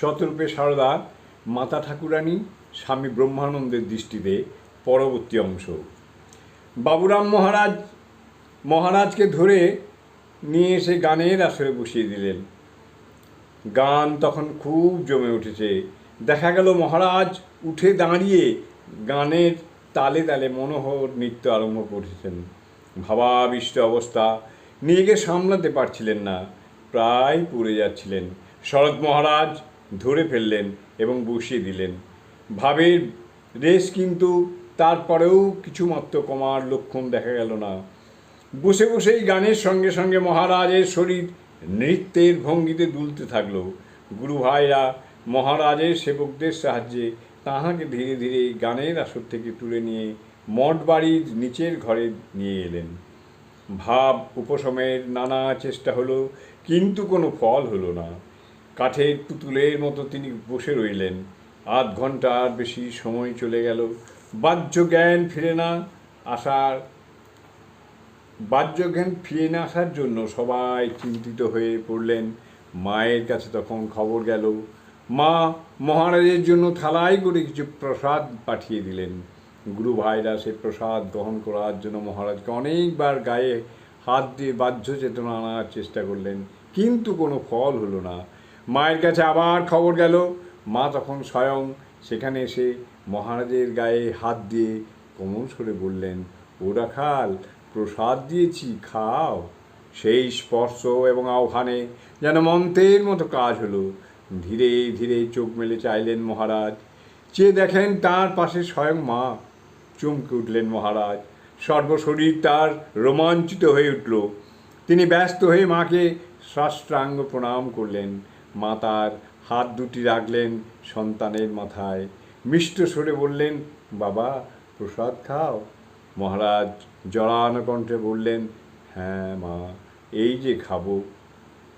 শতরূপে সারদা, মাতা ঠাকুরানী, স্বামী ব্রহ্মানন্দের দৃষ্টিতে পরবর্তী অংশ। বাবুরাম মহারাজ, মহারাজকে ধরে নিয়ে এসে গানের আসরে বসিয়ে দিলেন। গান তখন খুব জমে উঠেছে। দেখা গেল মহারাজ উঠে দাঁড়িয়ে গানের তালে তালে মনোহর নৃত্য আরম্ভ করেছেন। ভাবাবিষ্ট অবস্থা। নিজেকে সামলাতে পারছিলেন না। প্রায় পড়ে যাচ্ছিলেন। শরৎ মহারাজ ধরে ফেললেন এবং বসিয়ে দিলেন। ভাবের রেশ কিন্তু তারপরেও কিছুমাত্র কমার লক্ষণ দেখা গেল না। বসে বসেই গানের সঙ্গে সঙ্গে মহারাজের শরীর নৃত্যের ভঙ্গিতে দুলতে থাকল। গুরু ভাইরা মহারাজের সেবকদের সাহায্যে তাহাকে ধীরে ধীরে গানের আসর থেকে তুলে নিয়ে মঠ বাড়ির নিচের ঘরে নিয়ে এলেন। ভাব উপশমের নানা চেষ্টা হলো, কিন্তু কোনো ফল হলো না। কাঠের পুতুলের মতো তিনি বসে রইলেন। আধ ঘণ্টার বেশি সময় চলে গেল। বাহ্য জ্ঞান ফিরে না আসার বাহ্যজ্ঞান ফিরে না আসার জন্য সবাই চিন্তিত হয়ে পড়লেন। মায়ের কাছে তখন খবর গেল। মা মহারাজের জন্য থালায় করে কিছু প্রসাদ পাঠিয়ে দিলেন। গুরু ভাইরা সে প্রসাদ গ্রহণ করার জন্য মহারাজকে অনেকবার গায়ে হাত দিয়ে বাহ্য চেতনা আনার চেষ্টা করলেন। কিন্তু কোনো ফল হলো না। মায়ের কাছে আবার খবর গেল। মা তখন স্বয়ং সেখানে এসে মহারাজের গায়ে হাত দিয়ে কোমল সরে বললেন, ও রাখাল, প্রসাদ দিয়েছি, খাও। সেই স্পর্শ এবং আহ্বানে যেন মন্ত্রের মতো কাজ হলো। ধীরে ধীরে চোখ মেলে চাইলেন মহারাজ। চেয়ে দেখেন তার পাশে স্বয়ং মা। চমকে উঠলেন মহারাজ। সর্বশরীর তার রোমাঞ্চিত হয়ে উঠল। তিনি ব্যস্ত হয়ে মাকে সাষ্টাঙ্গ প্রণাম করলেন। মা তার হাত দুটি রাখলেন সন্তানের মাথায়। মিষ্ট সরে বললেন, বাবা, প্রসাদ খাও। মহারাজ জড়ানো কণ্ঠে বললেন হ্যাঁ মা, এই যে খাব।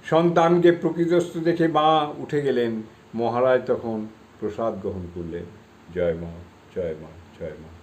সন্তানকে প্রকৃতস্থ দেখে মা উঠে গেলেন। মহারাজ তখন প্রসাদ গ্রহণ করলেন। জয় মা জয় মা জয় মা।